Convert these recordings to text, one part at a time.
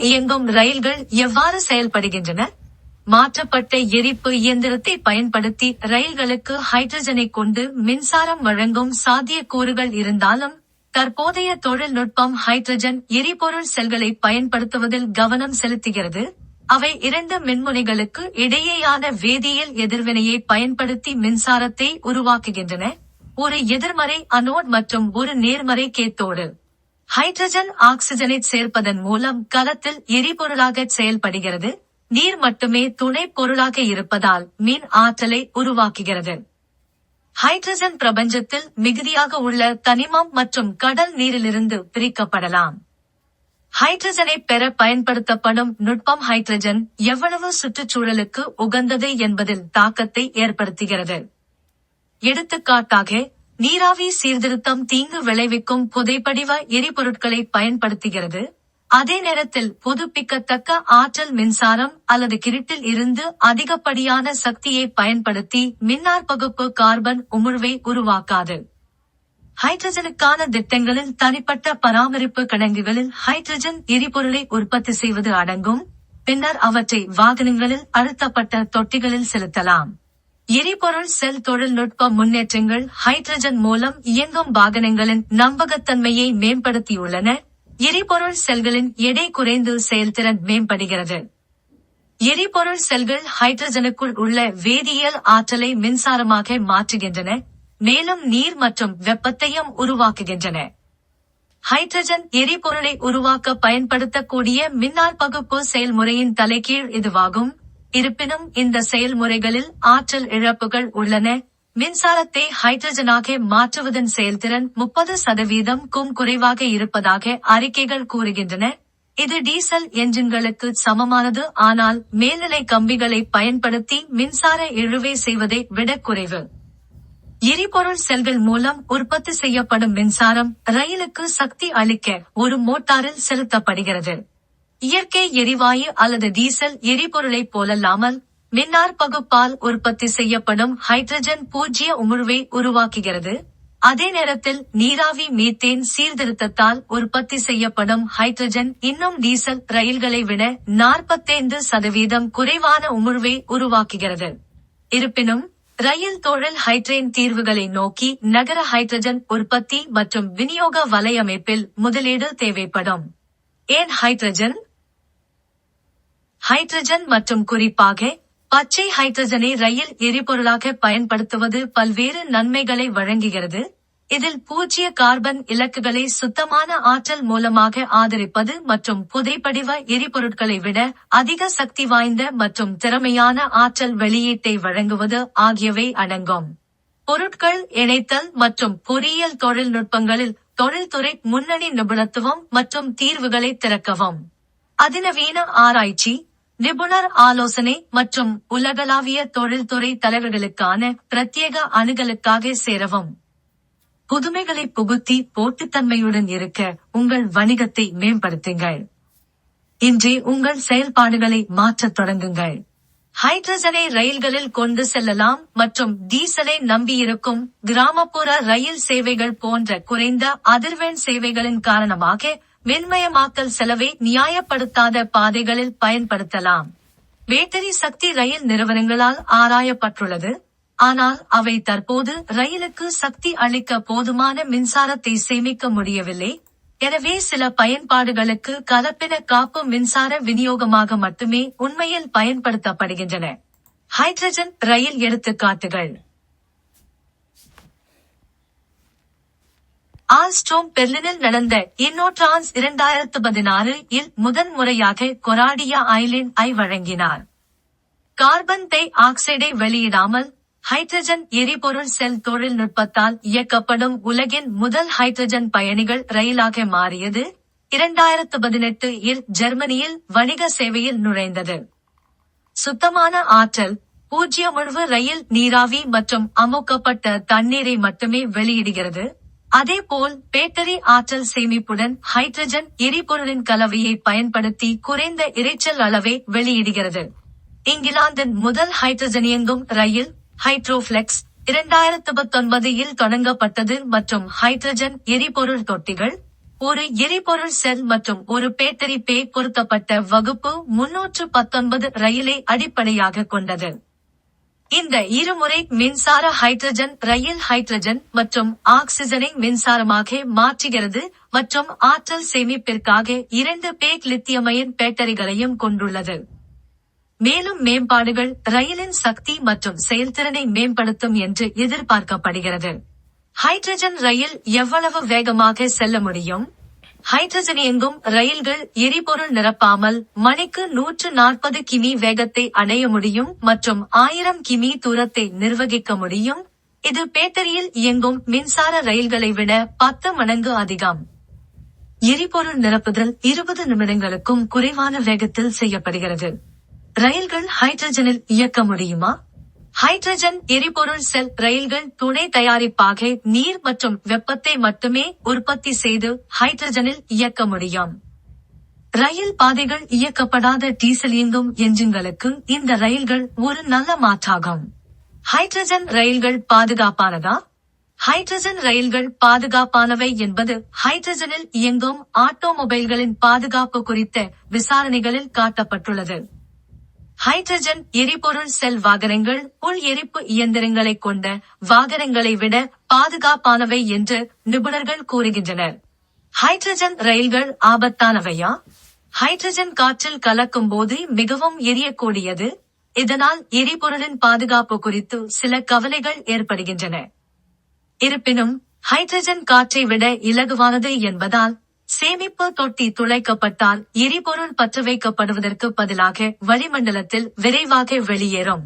இயங்கும் ரயில்கள் எவ்வாறு செயல்படுகின்றன? மாற்றப்பட்ட எரிப்பு இயந்திரத்தை பயன்படுத்தி ரயில்களுக்கு ஹைட்ரஜனை கொண்டு மின்சாரம் வழங்கும் சாத்தியக்கூறுகள் இருந்தாலும் தற்போதைய தொழில்நுட்பம் ஹைட்ரஜன் எரிபொருள் செல்களை பயன்படுத்துவதில் கவனம் செலுத்துகிறது. அவை இரண்டு மின்முனைகளுக்கு இடையேயான வேதியியல் எதிர்வினையை பயன்படுத்தி மின்சாரத்தை உருவாக்குகின்றன. ஒரு எதிர்மறை அனோட் மற்றும் ஒரு நேர்மறை கேத்தோடு. ஹைட்ரஜன் ஆக்சிஜனை சேர்ப்பதன் மூலம் கலத்தில் எரிபொருளாக செயல்படுகிறது. நீர் மட்டுமே துணை பொருளாக இருப்பதால் மின் ஆற்றலை உருவாக்குகிறது. ஹைட்ரஜன் பிரபஞ்சத்தில் மிகுதியாக உள்ள தனிமம் மற்றும் கடல் நீரிலிருந்து பிரிக்கப்படலாம். ஹைட்ரஜனை பெற பயன்படுத்தப்படும் நுட்பம் ஹைட்ரஜன் எவ்வளவு சுற்றுச்சூழலுக்கு உகந்தது என்பதில் தாக்கத்தை ஏற்படுத்துகிறது. எடுத்துக்காட்டாக நீராவி சீர்திருத்தம் தீங்கு விளைவிக்கும் புதைப்படிவ எரிபொருட்களை பயன்படுத்துகிறது. அதே நேரத்தில் புதுப்பிக்கத்தக்க ஆற்றல் மின்சாரம் அல்லது கிரிட்டில் இருந்து அதிகப்படியான சக்தியை பயன்படுத்தி மின்னாற்பகுப்பு கார்பன் உமிழ்வை உருவாக்காது. ஹைட்ரஜனுக்கான திட்டங்களில் தனிப்பட்ட பராமரிப்பு கிடங்குகளில் ஹைட்ரஜன் எரிபொருளை உற்பத்தி செய்வது அடங்கும். பின்னர் அவற்றை வாகனங்களில் அழுத்தப்பட்ட தொட்டிகளில் செலுத்தலாம். எரிபொருள் செல் தொழில்நுட்ப முன்னேற்றங்கள் ஹைட்ரஜன் மூலம் இயங்கும் வாகனங்களின் நம்பகத்தன்மையை மேம்படுத்தியுள்ளன. எரிபொருள் செல்களின் எடை குறைந்து செயல்திறன் மேம்படுகிறது. எரிபொருள் செல்கள் ஹைட்ரஜனுக்குள் உள்ள வேதியியல் ஆற்றலை மின்சாரமாக மாற்றுகின்றன மேலும் நீர் மற்றும் வெப்பத்தையும் உருவாக்குகின்றன. ஹைட்ரஜன் எரிபொருளை உருவாக்க பயன்படுத்தக்கூடிய மின்னாற்பகுப்பு செயல்முறையின் தலைகீழ் இதுவாகும். இருப்பினும் இந்த செயல்முறைகளில் ஆற்றல் இழப்புகள் உள்ளன. மின்சாரத்தை ஹைட்ரஜனாக மாற்றுவதன் செயல்திறன் முப்பது சதவீதம் கும் குறைவாக இருப்பதாக அறிக்கைகள் கூறுகின்றன. இது டீசல் என்ஜின்களுக்கு சமமானது ஆனால் மேல்நிலை கம்பிகளை பயன்படுத்தி மின்சார இழுவை செய்வதை விட குறைவு. எரிபொருள் செல்கள் மூலம் உற்பத்தி செய்யப்படும் மின்சாரம் ரயிலுக்கு சக்தி அளிக்க ஒரு மோட்டாரில் செலுத்தப்படுகிறது. இயற்கை எரிவாயு அல்லது டீசல் எரிபொருளைப் போலல்லாமல் மின்னார் பகுப்பால் உற்பத்தி செய்யப்படும் ஹைட்ரஜன் பூஜ்ய உமிழ்வை உருவாக்குகிறது. அதே நேரத்தில் நீராவி மீத்தேன் சீர்திருத்தத்தால் உற்பத்தி செய்யப்படும் ஹைட்ரஜன் இன்னும் டீசல் ரயில்களை விட நாற்பத்தைந்து சதவீதம் குறைவான உமிழ்வை உருவாக்குகிறது. இருப்பினும் ரயில் தொழில் ஹைட்ரேன் தீர்வுகளை நோக்கி நகர ஹைட்ரஜன் உற்பத்தி மற்றும் விநியோக வலையமைப்பில் முதலீடு தேவைப்படும். ஏன் ஹைட்ரஜன்? ஹைட்ரஜன் மற்றும் குறிப்பாக பச்சை ஹைட்ரஜனை ரயில் எரிபொருளாக பயன்படுத்துவது பல்வேறு நன்மைகளை வழங்குகிறது. இதில் பூஜ்ஜிய கார்பன் இலக்குகளை சுத்தமான ஆற்றல் மூலமாக ஆதரிப்பது மற்றும் புதைப்படிவ எரிபொருட்களை விட அதிக சக்தி வாய்ந்த மற்றும் திறமையான ஆற்றல் வெளியீட்டை வழங்குவது ஆகியவை அடங்கும். பொருட்கள் இணைத்தல் மற்றும் பொறியியல் தொழில்நுட்பங்களில் தொழில்துறை முன்னணி நிபுணத்துவம் மற்றும் தீர்வுகளை திறக்கவும். அதிநவீன ஆராய்ச்சி நிபுணர் ஆலோசனை மற்றும் உலகளாவிய தொழில்துறை தலைவர்களுக்கான பிரத்யேக அணுகலுக்காக சேரவும். புதுமைகளை புகுத்தி போட்டித்தன்மையுடன் இருக்க உங்கள் வணிகத்தை மேம்படுத்துங்கள். இன்றே உங்கள் செயல்பாடுகளை மாற்றத் தொடங்குங்கள். ஹைட்ரஜனை ரயில்களில் கொண்டு செல்லலாம் மற்றும் டீசலை நம்பியிருக்கும் கிராமப்புற ரயில் சேவைகள் போன்ற குறைந்த அதிர்வெண் சேவைகளின் காரணமாக மின்மயமாக்கல் செலவை நியாயப்படுத்தாத பாதைகளில் பயன்படுத்தலாம். பேட்டரி சக்தி ரயில் நிறுவனங்களால் ஆராயப்பட்டுள்ளது. ஆனால் அவை தற்போது ரயிலுக்கு சக்தி அளிக்க போதுமான மின்சாரத்தை சேமிக்க முடியவில்லை. எனவே சில பயன்பாடுகளுக்கு கலப்பின காப்பு மின்சார விநியோகமாக மட்டுமே உண்மையில் பயன்படுத்தப்படுகின்றன. ஹைட்ரஜன் ரயில் எடுத்துக்காட்டுகள். ஆல்ஸ்ட்ரோம் பெர்லினில் நடந்த இன்னோட்ரான்ஸ் இரண்டாயிரத்து பதினாறு இல் முதன் முறையாக கொராடியா ஐலின் ஐ வழங்கினார். கார்பன் டை ஆக்சைடை வெளியிடாமல் ஹைட்ரஜன் எரிபொருள் செல் தொழில்நுட்பத்தால் இயக்கப்படும் உலகின் முதல் ஹைட்ரஜன் பயணிகள் ரயிலாக மாறியது இரண்டாயிரத்து பதினெட்டு இல் ஜெர்மனியில் வணிக சேவையில் நுழைந்தது. சுத்தமான ஆற்றல் பூஜ்ஜிய முழுவு ரயில் நீராவி மற்றும் அமுக்கப்பட்ட தண்ணீரை மட்டுமே வெளியிடுகிறது. அதேபோல் பேட்டரி ஆற்றல் சேமிப்புடன் ஹைட்ரஜன் எரிபொருளின் கலவையை பயன்படுத்தி குறைந்த இரைச்சல் அளவை வெளியிடுகிறது. இங்கிலாந்தின் முதல் ஹைட்ரஜன் இயங்கும் ரயில் ஹைட்ரோஃபிளெக்ஸ் இரண்டாயிரத்து பத்தொன்பது இல் தொடங்கப்பட்டது மற்றும் ஹைட்ரஜன் எரிபொருள் தொட்டிகள் ஒரு எரிபொருள் செல் மற்றும் ஒரு பேட்டரி பே பொருத்தப்பட்ட வகுப்பு முன்னூற்று பத்தொன்பது ரயிலை அடிப்படையாக கொண்டது. இந்த இருமுறை மின்சார ஹைட்ரஜன் ரயில் ஹைட்ரஜன் மற்றும் ஆக்சிஜனை மின்சாரமாக மாற்றுகிறது மற்றும் ஆற்றல் சேமிப்பிற்காக இரண்டு பேக் லித்தியமயன் பேட்டரிகளையும் கொண்டுள்ளது. மேலும் மேம்பாடுகள் ரயிலின் சக்தி மற்றும் செயல்திறனை மேம்படுத்தும் என்று எதிர்பார்க்கப்படுகிறது. ஹைட்ரஜன் ரயில் எவ்வளவு வேகமாக செல்ல முடியும்? ஹைட்ரஜன் இயங்கும் ரயில்கள் எரிபொருள் நிரப்பாமல் மணிக்கு நூற்று நாற்பது கிமி வேகத்தை அடைய முடியும் மற்றும் ஆயிரம் கிமி தூரத்தை நிர்வகிக்க முடியும். இது பேட்டரியில் இயங்கும் மின்சார ரயில்களை விட பத்து மடங்கு அதிகம். எரிபொருள் நிரப்புதல் இருபது நிமிடங்களுக்கும் குறைவான வேகத்தில் செய்யப்படுகிறது. ரயில்கள் ஹைட்ரஜனில் இயக்க முடியுமா? ஹைட்ரஜன் எரிபொருள் செல் ரயில்கள் துணை தயாரிப்பாக நீர் மற்றும் வெப்பத்தை மட்டுமே உற்பத்தி செய்து ஹைட்ரஜனில் இயக்க முடியும். ரயில் பாதைகள் இயக்கப்படாத டீசல் இயங்கும் என்ஜின்களுக்கு இந்த ரயில்கள் ஒரு நல்ல மாற்றாகும். ஹைட்ரஜன் ரயில்கள் பாதுகாப்பானதா? ஹைட்ரஜன் ரயில்கள் பாதுகாப்பானவை என்பது ஹைட்ரஜனில் இயங்கும் ஆட்டோமொபைல்களின் பாதுகாப்பு குறித்த விசாரணைகளில் காட்டப்பட்டுள்ளது. ஹைட்ரஜன் எரிபொருள் செல் வாகனங்கள் உள் எரிப்பு இயந்திரங்களை கொண்ட வாகனங்களை விட பாதுகாப்பானவை என்று நிபுணர்கள் கூறுகின்றனர். ஹைட்ரஜன் ரயில்கள் ஆபத்தானவையா? ஹைட்ரஜன் காற்றில் கலக்கும் போது மிகவும் எரியக்கூடியது. இதனால் எரிபொருளின் பாதுகாப்பு குறித்து சில கவலைகள் ஏற்படுகின்றன. இருப்பினும் ஹைட்ரஜன் காற்றை விட இலகுவானது என்பதால் சேமிப்பு தொட்டி துளைக்கப்பட்டால் எரிபொருள் பற்ற வைக்கப்படுவதற்கு பதிலாக வளிமண்டலத்தில் விரைவாக வெளியேறும்.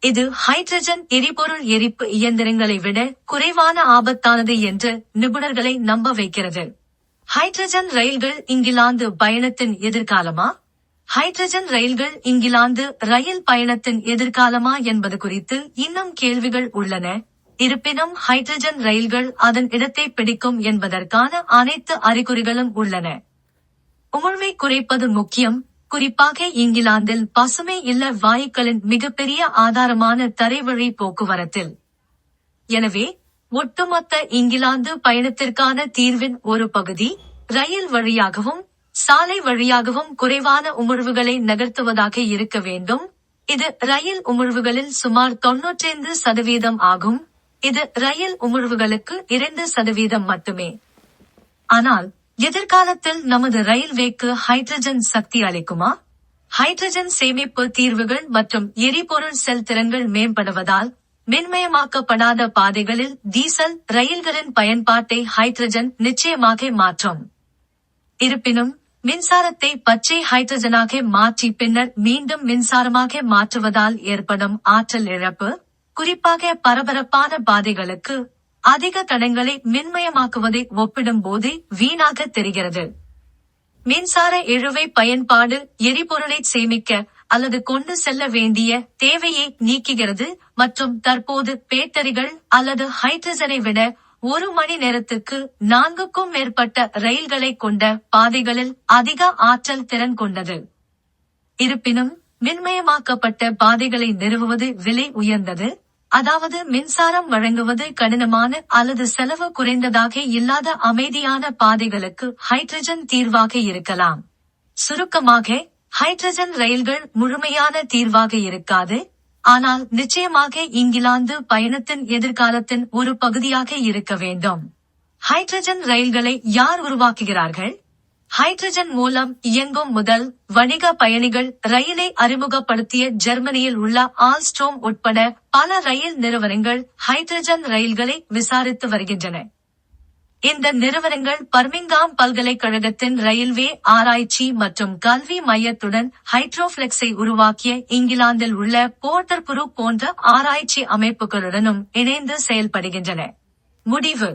இது ஹைட்ரஜன் எரிபொருள் எரிப்பு இயந்திரங்களை விட குறைவான ஆபத்தானது என்று நிபுணர்களை நம்ப வைக்கிறது. ஹைட்ரஜன் ரயில்கள் இங்கிலாந்து பயணத்தின் எதிர்காலமா? ஹைட்ரஜன் ரயில்கள் இங்கிலாந்து ரயில் பயணத்தின் எதிர்காலமா என்பது குறித்து இன்னும் கேள்விகள் உள்ளன. இருப்பினும் ஹைட்ரஜன் ரயில்கள் அதன் இடத்தை பிடிக்கும் என்பதற்கான அனைத்து அறிகுறிகளும் உள்ளன. உமிழ்வை குறைப்பது முக்கியம். குறிப்பாக இங்கிலாந்தில் பசுமை இல்ல வாயுக்களின் மிகப்பெரிய ஆதாரமான தரைவழி போக்குவரத்தில். எனவே ஒட்டுமொத்த இங்கிலாந்து பயணத்திற்கான தீர்வின் ஒரு பகுதி ரயில் வழியாகவும் சாலை வழியாகவும் குறைவான உமிழ்வுகளை நகர்த்துவதாக இருக்க வேண்டும். இது ரயில் உமிழ்வுகளில் சுமார் தொன்னூற்றைந்து சதவீதம் ஆகும். இது ரயில் உமிழ்வுகளுக்கு இரண்டு சதவீதம் மட்டுமே. ஆனால் எதிர்காலத்தில் நமது ரயில்வேக்கு ஹைட்ரஜன் சக்தி அளிக்குமா? ஹைட்ரஜன் சேமிப்பு தீர்வுகள் மற்றும் எரிபொருள் செல் திறன்கள் மேம்படுவதால் மின்மயமாக்கப்படாத பாதைகளில் டீசல் ரயில்களின் பயன்பாட்டை ஹைட்ரஜன் நிச்சயமாக மாற்றும். இருப்பினும் மின்சாரத்தை பச்சை ஹைட்ரஜனாக மாற்றி பின்னர் மீண்டும் மின்சாரமாக மாற்றுவதால் ஏற்படும் ஆற்றல் இழப்பு குறிப்பாக பரபரப்பான பாதைகளுக்கு அதிக தடங்களை மின்மயமாக்குவதை ஒப்பிடும்போது வீணாக தெரிகிறது. மின்சார இழுவை பயன்பாடு எரிபொருளை சேமிக்க அல்லது கொண்டு செல்ல வேண்டிய தேவையை நீக்குகிறது மற்றும் தற்போது பேட்டரிகள் அல்லது ஹைட்ரஜனை விட ஒரு மணி நேரத்துக்கு நான்குக்கும் மேற்பட்ட ரயில்களை கொண்ட பாதைகளில் அதிக ஆற்றல் திறன் கொண்டது. இருப்பினும் மின்மயமாக்கப்பட்ட பாதைகளை நிறுவுவது விலை உயர்ந்தது. அதாவது மின்சாரம் வழங்குவது கடினமான அல்லது செலவு குறைந்ததாக இல்லாத அமைதியான பாதைகளுக்கு ஹைட்ரஜன் தீர்வாக இருக்கலாம். சுருக்கமாக ஹைட்ரஜன் ரயில்கள் முழுமையான தீர்வாக இருக்காது. ஆனால் நிச்சயமாக இங்கிலாந்து பயணத்தின் எதிர்காலத்தின் ஒரு பகுதியாக இருக்க வேண்டும். ஹைட்ரஜன் ரயில்களை யார் உருவாக்குகிறார்கள்? ஹைட்ரஜன் மூலம் இயங்கும் முதல் வணிக பயணிகள் ரயிலை அறிமுகப்படுத்திய ஜெர்மனியில் உள்ள ஆல்ஸ்ட்ரோம் உட்பட பல ரயில் நிறுவனங்கள் ஹைட்ரஜன் ரயில்களை விசாரித்து வருகின்றன. இந்த நிறுவனங்கள் பர்மிங்காம் பல்கலைக்கழகத்தின் ரயில்வே ஆராய்ச்சி மற்றும் கல்வி மையத்துடன் ஹைட்ரோஃபிளெக்ஸை உருவாக்கிய இங்கிலாந்தில் உள்ள போர்ட்டர்புரு போன்ற ஆராய்ச்சி அமைப்புகளுடனும் இணைந்து செயல்படுகின்றன. முடிவு.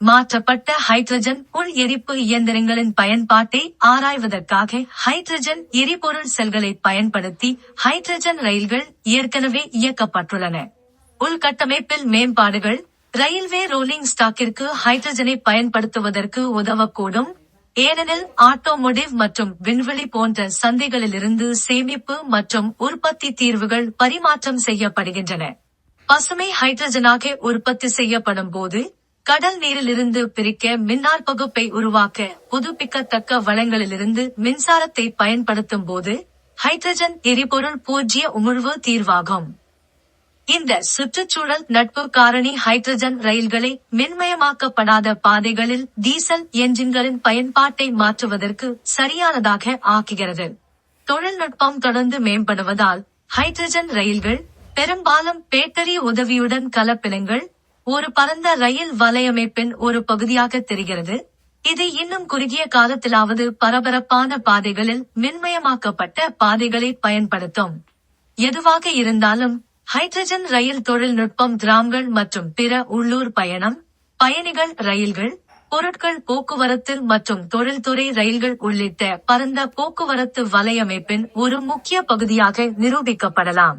மாற்றப்பட்ட ஹைட்ரஜன் உள் எரிப்பு இயந்திரங்களின் பயன்பாட்டை ஆராய்வதற்காக ஹைட்ரஜன் எரிபொருள் செல்களை பயன்படுத்தி ஹைட்ரஜன் ரயில்கள் ஏற்கனவே இயக்கப்பட்டுள்ளன. உள்கட்டமைப்பில் மேம்பாடுகள் ரயில்வே ரோலிங் ஸ்டாக்கிற்கு ஹைட்ரஜனை பயன்படுத்துவதற்கு உதவக்கூடும். ஏனெனில் ஆட்டோமோடிவ் மற்றும் விண்வெளி போன்ற சந்தைகளிலிருந்து சேமிப்பு மற்றும் உற்பத்தி தீர்வுகள் பரிமாற்றம் செய்யப்படுகின்றன. பசுமை ஹைட்ரஜனாக உற்பத்தி செய்யப்படும் போது கடல் நீரிலிருந்து பிரிக்க மின்னார் பகுப்பை உருவாக்க புதுப்பிக்கத்தக்க வளங்களிலிருந்து மின்சாரத்தை பயன்படுத்தும் போது ஹைட்ரஜன் எரிபொருள் பூஜ்ய உமிழ்வு தீர்வாகும். இந்த சுற்றுச்சூழல் நட்பு காரணி ஹைட்ரஜன் ரயில்களை மின்மயமாக்கப்படாத பாதைகளில் டீசல் என்ஜின்களின் பயன்பாட்டை மாற்றுவதற்கு சரியானதாக ஆக்குகிறது. தொழில்நுட்பம் தொடர்ந்து மேம்படுவதால் ஹைட்ரஜன் ரயில்கள் பெரும்பாலும் பேட்டரி உதவியுடன் கலப்பினங்கள் ஒரு பரந்த ரயில் வலையமைப்பின் ஒரு பகுதியாக தெரிகிறது. இது இன்னும் குறுகிய காலத்திலாவது பரபரப்பான பாதைகளில் மின்மயமாக்கப்பட்ட பாதைகளை பயன்படுத்தும். எதுவாக இருந்தாலும் ஹைட்ரஜன் ரயில் தொழில்நுட்பம் கிராம்கள் மற்றும் பிற உள்ளூர் பயணம் பயணிகள் ரயில்கள் பொருட்கள் போக்குவரத்து மற்றும் தொழில்துறை ரயில்கள் உள்ளிட்ட பரந்த போக்குவரத்து வலையமைப்பின் ஒரு முக்கிய பகுதியாக நிரூபிக்கப்படலாம்.